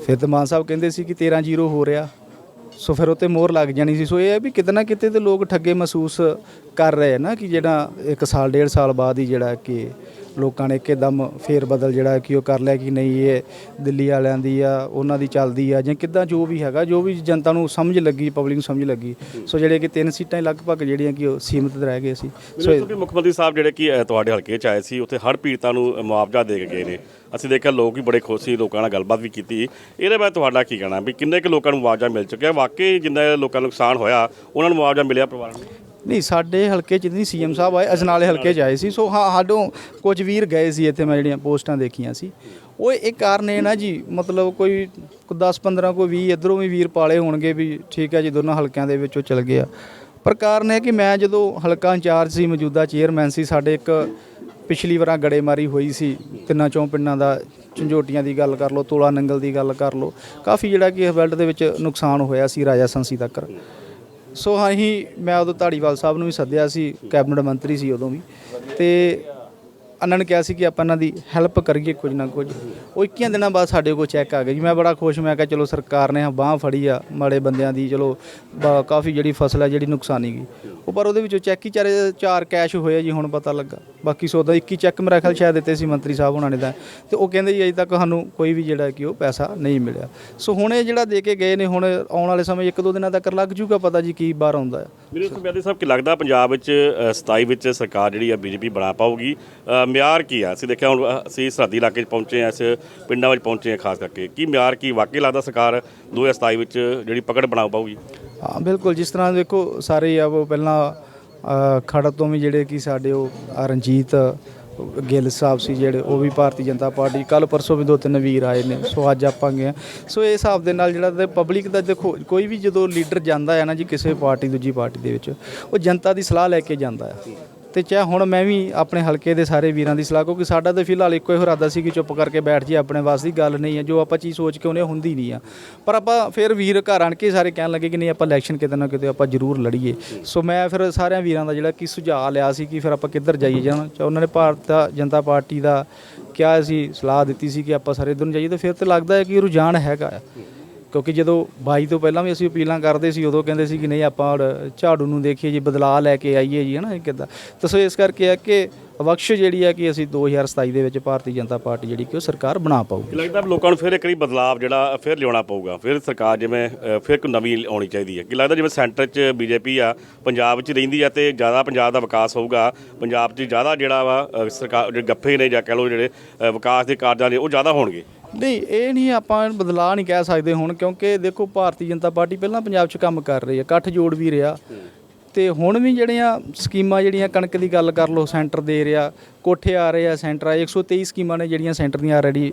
ਫਿਰ ਤਾਂ ਮਾਨ ਸਾਹਿਬ ਕਹਿੰਦੇ ਸੀ ਕਿ 13-0 ਹੋ ਰਿਹਾ। ਸੋ ਫਿਰ ਉੱਤੇ ਮੋਹਰ ਲੱਗ ਜਾਣੀ ਸੀ। ਸੋ ਇਹ ਹੈ ਵੀ ਕਿਤੇ ਨਾ ਕਿਤੇ ਤੇ ਲੋਕ ਠੱਗੇ ਮਹਿਸੂਸ ਕਰ ਰਹੇ ਨਾ ਕਿ ਜਿਹੜਾ ਇੱਕ ਸਾਲ ਡੇਢ ਸਾਲ ਬਾਅਦ ਹੀ ਜਿਹੜਾ ਕਿ ਲੋਕਾਂ ਨੇ ਇੱਕਦਮ ਫੇਰ ਬਦਲ ਜਿਹੜਾ ਕਿ ਉਹ ਕਰ ਲਿਆ ਕਿ ਨਹੀਂ ਇਹ ਦਿੱਲੀ ਵਾਲਿਆਂ ਦੀ ਆ ਉਹਨਾਂ ਦੀ ਚੱਲਦੀ ਆ ਜਾਂ ਕਿੱਦਾਂ ਜੋ ਵੀ ਹੈਗਾ ਜੋ ਵੀ ਜਨਤਾ ਨੂੰ ਸਮਝ ਲੱਗੀ ਪਬਲਿਕ ਨੂੰ ਸਮਝ ਲੱਗੀ। ਸੋ ਜਿਹੜੇ ਕਿ ਤਿੰਨ ਸੀਟਾਂ ਹੀ ਲਗਭਗ ਜਿਹੜੀਆਂ ਕਿ ਉਹ ਸੀਮਿਤ ਰਹਿ ਗਏ ਸੀ। ਸੋ ਵੀ ਮੁੱਖ ਮੰਤਰੀ ਸਾਹਿਬ ਜਿਹੜੇ ਕਿ ਤੁਹਾਡੇ ਹਲਕੇ 'ਚ ਆਏ ਸੀ ਉੱਥੇ ਹੜ੍ਹ ਪੀੜਤਾਂ ਨੂੰ ਮੁਆਵਜ਼ਾ ਦੇ ਕੇ ਗਏ ਨੇ। ਅਸੀਂ ਦੇਖਿਆ ਲੋਕ ਵੀ ਬੜੇ ਖੁਸ਼ ਸੀ ਲੋਕਾਂ ਨਾਲ ਗੱਲਬਾਤ ਵੀ ਕੀਤੀ। ਇਹਦੇ ਬਾਰੇ ਤੁਹਾਡਾ ਕੀ ਕਹਿਣਾ? ਵੀ ਕਿੰਨੇ ਕੁ ਲੋਕਾਂ ਨੂੰ ਮੁਆਵਜ਼ਾ ਮਿਲ ਚੁੱਕਿਆ? ਵਾਕਈ ਜਿੰਨਾ ਲੋਕਾਂ ਨੂੰ ਨੁਕਸਾਨ ਹੋਇਆ ਉਹਨਾਂ ਨੂੰ ਮੁਆਵਜ਼ਾ ਮਿਲਿਆ ਪਰਿਵਾਰਾਂ ਨੂੰ? ਨਹੀਂ, ਸਾਡੇ ਹਲਕੇ ਚ ਨਹੀਂ, ਸੀਐਮ ਸਾਹਿਬ ਆਏ ਅਜਨਾਲੇ ਹਲਕੇ ਚ ਆਏ ਸੀ। ਸੋ ਹਾਂ ਸਾਡੋਂ ਕੁਝ ਵੀਰ ਗਏ ਸੀ ਇੱਥੇ, ਮੈਂ ਜਿਹੜੀਆਂ ਪੋਸਟਾਂ ਦੇਖੀਆਂ ਸੀ। ਉਹ ਇੱਕ ਕਾਰਨ ਇਹ ਨਾ ਜੀ, ਮਤਲਬ ਕੋਈ 10 15 ਕੋਈ 20 ਇਧਰੋਂ ਵੀ ਵੀਰ ਪਾਲੇ ਹੋਣਗੇ ਵੀ ਠੀਕ ਹੈ ਜੀ, ਦੋਨਾਂ ਹਲਕਿਆਂ ਦੇ ਵਿੱਚੋਂ ਚਲ ਗਏ ਆ। ਪਰ ਕਾਰਨ ਇਹ ਕਿ ਮੈਂ ਜਦੋਂ ਹਲਕਾ ਇੰਚਾਰਜ ਸੀ, ਮੌਜੂਦਾ ਚੇਅਰਮੈਨ ਸੀ, ਸਾਡੇ ਇੱਕ ਪਿਛਲੀ ਵਾਰਾਂ ਗੜੇਮਾਰੀ ਹੋਈ ਸੀ, ਤਿੰਨਾਂ ਚੌਂ ਪਿੰਡਾਂ ਦਾ ਝੰਜੋਟੀਆਂ ਦੀ ਗੱਲ ਕਰ ਲਓ, ਤੋਲਾ ਨੰਗਲ ਦੀ ਗੱਲ ਕਰ ਲਓ, ਕਾਫੀ ਜਿਹੜਾ ਕਿ ਇਸ ਬੈਲਟ ਦੇ ਵਿੱਚ ਨੁਕਸਾਨ ਹੋਇਆ ਸੀ ਰਾਜਾ ਸੰਸੀ ਤੱਕ। ਸੋ ਅਸੀਂ, ਮੈਂ ਉਦੋਂ ਧਾੜੀਵਾਲ ਸਾਹਿਬ ਨੂੰ ਵੀ ਸੱਦਿਆ ਸੀ, ਕੈਬਨਿਟ ਮੰਤਰੀ ਸੀ ਉਦੋਂ ਵੀ। ਤੇ ਉਹਨਾਂ ਨੇ ਕਿਹਾ ਸੀ ਕਿ ਆਪਾਂ ਇਹਨਾਂ ਦੀ ਹੈਲਪ ਕਰੀਏ ਕੁਝ ਨਾ ਕੁਝ। ਉਹ 21 ਦਿਨਾਂ ਬਾਅਦ ਸਾਡੇ ਕੋਲ ਚੈੱਕ ਆ ਗਿਆ ਜੀ ਮੈਂ ਬੜਾ ਖੁਸ਼ ਮੈਂ ਕਿਹਾ ਚਲੋ ਸਰਕਾਰ ਨੇ ਬਾਹ ਫੜੀ ਆ ਮਾੜੇ ਬੰਦਿਆਂ ਦੀ ਚਲੋ ਬ- ਕਾਫੀ ਜਿਹੜੀ ਫਸਲ ਹੈ ਜਿਹੜੀ ਨੁਕਸਾਨੀ ਗਈ। ਉਹ ਪਰ ਉਹਦੇ ਵਿੱਚੋਂ ਚੈੱਕ ਹੀ ਚਾਰੇ ਚਾਰ ਕੈਸ਼ ਹੋਏ ਜੀ ਹੁਣ ਪਤਾ ਲੱਗਾ। ਬਾਕੀ ਸੌਦਾ 21 ਚੈੱਕ ਮੇਰਾ ਖਿਆਲ ਸ਼ਾਇਦ ਦਿੱਤੇ ਸੀ ਮੰਤਰੀ ਸਾਹਿਬ ਉਹਨਾਂ ਨੇ ਤਾਂ। ਤੇ ਉਹ ਕਹਿੰਦੇ ਜੀ ਅਜੇ ਤੱਕ ਸਾਨੂੰ ਕੋਈ ਵੀ ਜਿਹੜਾ ਕਿ ਉਹ ਪੈਸਾ ਨਹੀਂ ਮਿਲਿਆ। ਸੋ ਹੁਣ ਇਹ ਜਿਹੜਾ ਦੇ ਕੇ ਗਏ ਨੇ ਹੁਣ ਆਉਣ ਵਾਲੇ ਸਮੇਂ ਇੱਕ ਦੋ ਦਿਨਾਂ ਤੱਕ ਲੱਗ ਜੂਗਾ ਪਤਾ ਜੀ ਕੀ ਬਾਹਰ ਆਉਂਦਾ ਹੈ ਮੇਰੇ ਸੁਬਿਆਦੀ ਸਾਹਿਬ ਕੀ ਲੱਗਦਾ ਪੰਜਾਬ ਵਿੱਚ ਅ, 27 ਵਿੱਚ ਸਰਕਾਰ ਜਿਹੜੀ ਆ ਬੀਜੇਪੀ ਬਣਾ ਪਾਊਗੀ? ਮਿਆਰ ਕੀ ਆ? ਅਸੀਂ ਦੇਖਿਆ ਹੁਣ ਅਸੀਂ ਸਰਹੱਦੀ ਇਲਾਕੇ 'ਚ ਪਹੁੰਚੇ ਆ ਇਸ ਪਿੰਡਾਂ ਵਿੱਚ ਪਹੁੰਚੇ ਆ ਖਾਸ ਕਰਕੇ। ਕੀ ਮਿਆਰ ਕੀ ਵਾਕਈ ਲੱਗਦਾ ਸਰਕਾਰ 2027 ਵਿੱਚ ਜਿਹੜੀ ਪਕੜ ਬਣਾ ਪਾਊਗੀ? ਹਾਂ ਬਿਲਕੁਲ। ਜਿਸ ਤਰ੍ਹਾਂ ਦੇਖੋ ਸਾਰੇ ਆ ਉਹ ਪਹਿਲਾਂ ਅ, ਤੋਂ ਵੀ ਜਿਹੜੇ ਕਿ ਸਾਡੇ ਉਹ ਰਣਜੀਤ ਗਿੱਲ ਸਾਹਿਬ ਸੀ ਜਿਹੜੇ ਉਹ ਵੀ ਭਾਰਤੀ ਜਨਤਾ ਪਾਰਟੀ ਕੱਲ ਪਰਸੋਂ ਵੀ ਦੋ ਤਿੰਨ ਵੀਰ ਆਏ ਨੇ। ਸੋ ਅੱਜ ਆਪਾਂ ਗਏ ਹਾਂ। ਸੋ ਇਹ ਹਿਸਾਬ ਦੇ ਨਾਲ ਜਿਹੜਾ ਤੇ ਪਬਲਿਕ ਦਾ ਦੇਖੋ ਕੋਈ ਵੀ ਜਦੋਂ ਲੀਡਰ ਜਾਂਦਾ ਹੈ ਨਾ ਜੀ ਕਿਸੇ ਪਾਰਟੀ ਦੂਜੀ ਪਾਰਟੀ ਦੇ ਵਿੱਚ ਉਹ ਜਨਤਾ ਦੀ ਸਲਾਹ ਲੈ ਕੇ ਜਾਂਦਾ ਹੈ ਤੇ ਚਾਹੇ ਹੁਣ ਮੈਂ ਵੀ ਆਪਣੇ ਹਲਕੇ ਦੇ ਸਾਰੇ ਵੀਰਾਂ ਦੀ ਸਲਾਹ, ਕਿਉਂਕਿ ਸਾਡਾ ਤਾਂ ਫਿਲਹਾਲ ਇੱਕੋ ਹੀ ਇਰਾਦਾ ਸੀ ਕਿ ਚੁੱਪ ਕਰਕੇ ਬੈਠ ਜੀ ਆਪਣੇ ਵਾਸ ਦੀ ਗੱਲ ਨਹੀਂ ਹੈ, ਜੋ ਆਪਾਂ ਚੀਜ਼ ਸੋਚ ਕੇ ਉਹਨੇ ਹੁੰਦੀ ਨਹੀਂ ਆ। ਪਰ ਆਪਾਂ ਫਿਰ ਵੀਰ ਘਰ ਆਣ ਕੇ ਸਾਰੇ ਕਹਿਣ ਲੱਗੇ ਕਿ ਨਹੀਂ, ਆਪਾਂ ਇਲੈਕਸ਼ਨ ਕਿਤੇ ਨਾ ਕਿਤੇ ਆਪਾਂ ਜ਼ਰੂਰ ਲੜੀਏ। ਸੋ ਮੈਂ ਫਿਰ ਸਾਰਿਆਂ ਵੀਰਾਂ ਦਾ ਜਿਹੜਾ ਕਿ ਸੁਝਾਅ ਲਿਆ ਸੀ ਕਿ ਫਿਰ ਆਪਾਂ ਕਿੱਧਰ ਜਾਈਏ, ਜਾਂ ਉਹਨਾਂ ਨੇ ਭਾਰਤ ਜਨਤਾ ਪਾਰਟੀ ਦਾ ਕਿਹਾ ਸੀ ਸਲਾਹ ਦਿੱਤੀ ਸੀ ਕਿ ਆਪਾਂ ਸਾਰੇ ਇੱਧਰ ਨੂੰ ਜਾਈਏ, ਤਾਂ ਫਿਰ ਤੇ ਲੱਗਦਾ ਹੈ ਕਿ ਰੁਝਾਨ ਹੈਗਾ। ਆ ਕਿਉਂਕਿ ਜਦੋਂ 22 ਤੋਂ ਪਹਿਲਾਂ ਵੀ ਅਸੀਂ ਅਪੀਲਾਂ ਕਰਦੇ ਸੀ, ਉਦੋਂ ਕਹਿੰਦੇ ਸੀ ਕਿ ਨਹੀਂ ਆਪਾਂ ਝਾੜੂ ਨੂੰ ਦੇਖੀਏ ਜੀ, ਬਦਲਾਅ ਲੈ ਕੇ ਆਈਏ ਜੀ, ਹਨਾ, ਇਹ ਕਿੱਦਾਂ। ਤਾਂ ਸੋ ਇਸ ਕਰਕੇ ਹੈ ਕਿ ਬਖਸ਼ ਜਿਹੜੀ ਆ ਕਿ ਅਸੀਂ 2027 ਦੇ ਵਿੱਚ ਭਾਰਤੀ ਜਨਤਾ ਪਾਰਟੀ ਜਿਹੜੀ ਕਿ ਉਹ ਸਰਕਾਰ ਬਣਾ ਪਾਊਗੀ। ਲੱਗਦਾ ਵੀ ਲੋਕਾਂ ਨੂੰ ਫਿਰ ਇੱਕ ਵਾਰੀ ਬਦਲਾਵ ਜਿਹੜਾ, ਫਿਰ ਲਿਆਉਣਾ ਪਊਗਾ? ਫਿਰ ਸਰਕਾਰ ਜਿਵੇਂ ਫਿਰ ਕੋਈ ਨਵੀਂ ਆਉਣੀ ਚਾਹੀਦੀ ਹੈ। ਕੀ ਲੱਗਦਾ ਜਿਵੇਂ ਸੈਂਟਰ 'ਚ ਬੀਜੇਪੀ ਆ, ਪੰਜਾਬ 'ਚ ਰਹਿੰਦੀ ਆ ਤੇ ਜ਼ਿਆਦਾ ਪੰਜਾਬ ਦਾ ਵਿਕਾਸ ਹੋਊਗਾ, ਪੰਜਾਬ 'ਚ ਜ਼ਿਆਦਾ ਜਿਹੜਾ ਵਾ ਸਰਕਾਰ, ਜਿਹੜੇ ਗੱਫੇ ਨੇ ਜਾਂ ਕਹ ਲਓ ਜਿਹੜੇ ਵਿਕਾਸ ਦੇ ਕਾਰਜਾਂ ਨੇ ਉਹ ਜ਼ਿਆਦਾ ਹੋਣਗੇ? ਨਹੀਂ, ਇਹ ਨਹੀਂ ਆਪਾਂ ਬਦਲਾਅ ਨਹੀਂ ਕਹਿ ਸਕਦੇ ਹੁਣ ਕਿਉਂਕਿ ਦੇਖੋ ਭਾਰਤੀ ਜਨਤਾ ਪਾਰਟੀ ਪਹਿਲਾਂ ਪੰਜਾਬ 'ਚ ਕੰਮ ਕਰ ਰਹੀ ਹੈ, ਇਕੱਠ ਜੋੜ ਵੀ ਰਿਹਾ। ਤੇ ਹੁਣ ਵੀ ਜਿਹੜੀਆਂ ਸਕੀਮਾਂ ਜਿਹੜੀਆਂ ਕਣਕ ਦੀ ਗੱਲ ਕਰ ਲਓ, ਸੈਂਟਰ ਦੇ ਰਿਹਾ, ਕੋਠੇ ਆ ਰਹੇ ਆ, ਸੈਂਟਰ ਆ 123 ਸਕੀਮਾਂ ਨੇ ਜਿਹੜੀਆਂ ਸੈਂਟਰ ਦੀਆਂ ਆਲਰੇਡੀ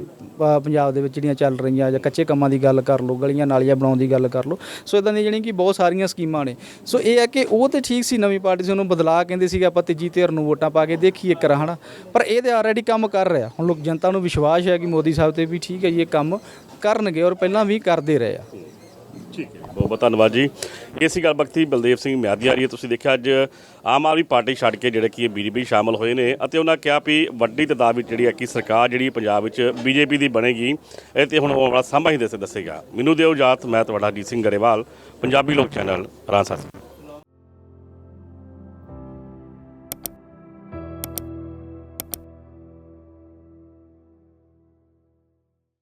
ਪੰਜਾਬ ਦੇ ਵਿੱਚ ਜਿਹੜੀਆਂ ਚੱਲ ਰਹੀਆਂ ਜਾਂ ਕੱਚੇ ਕੰਮਾਂ ਦੀ ਗੱਲ ਕਰ ਲਓ, ਗਲੀਆਂ ਨਾਲੀਆਂ ਬਣਾਉਣ ਦੀ ਗੱਲ ਕਰ ਲਓ। ਸੋ ਇਦਾਂ ਦੀਆਂ ਜਿਹੜੀਆਂ ਕਿ ਬਹੁਤ ਸਾਰੀਆਂ ਸਕੀਮਾਂ ਨੇ। ਸੋ ਇਹ ਹੈ ਕਿ ਉਹ ਤੇ ਠੀਕ ਸੀ, ਨਵੀਂ ਪਾਰਟੀ ਸੀ, ਉਹਨੂੰ ਬਦਲਾ ਕਹਿੰਦੇ ਸੀਗੇ ਆਪਾਂ ਤੀਜੀ ਧਿਰ ਨੂੰ ਵੋਟਾਂ ਪਾ ਕੇ ਦੇਖੀਏ ਕਰਾਂ ਹਨਾ? ਪਰ ਇਹ ਤੇ ਆਲਰੇਡੀ ਕੰਮ ਕਰ ਰਿਹਾ। ਹੁਣ ਲੋਕ ਜਨਤਾ ਨੂੰ ਵਿਸ਼ਵਾਸ ਹੈ ਕਿ ਮੋਦੀ ਸਾਹਿਬ ਤੇ ਵੀ ਠੀਕ ਹੈ ਜੀ, ਇਹ ਕੰਮ ਕਰਨਗੇ ਔਰ ਪਹਿਲਾਂ ਵੀ ਕਰਦੇ ਰਹੇ ਆ। ਠੀਕ ਹੈ ਬਹੁਤ ਬਹੁਤ ਧੰਨਵਾਦ ਜੀ। ਇਹ ਸੀ ਗੱਲਬਾਤ ਬਲਦੇਵ ਸਿੰਘ ਮਿਆਦੀ ਆ ਤੁਸੀਂ ਦੇਖਿਆ ਅੱਜ ਆਮ ਆਦਮੀ ਪਾਰਟੀ ਛੱਡ ਕੇ ਜਿਹੜੇ ਕਿ ਬੀਜੇਪੀ ਸ਼ਾਮਲ ਹੋਏ ਨੇ ਅਤੇ ਉਹਨਾਂ ਕਿਹਾ ਵੀ ਵੱਡੀ ਤਾਦਾਦ ਵਿੱਚ ਜਿਹੜੀ ਹੈ ਕਿ ਸਰਕਾਰ ਜਿਹੜੀ ਪੰਜਾਬ ਵਿੱਚ ਬੀਜੇਪੀ ਦੀ ਬਣੇਗੀ, ਇਹ ਤੇ ਹੁਣ ਉਹ ਵਾਲਾ ਸਮਾਂ ਹੀ ਦੱਸੇ ਦੱਸੇਗਾ। ਮੈਨੂੰ ਦਿਓ ਇਜਾਜ਼ਤ, ਮੈਂ ਤੁਹਾਡਾ ਜੀਤ ਸਿੰਘ ਗਰੇਵਾਲ, ਪੰਜਾਬੀ ਲੋਕ ਚੈਨਲ ਰਾਂਸਾ।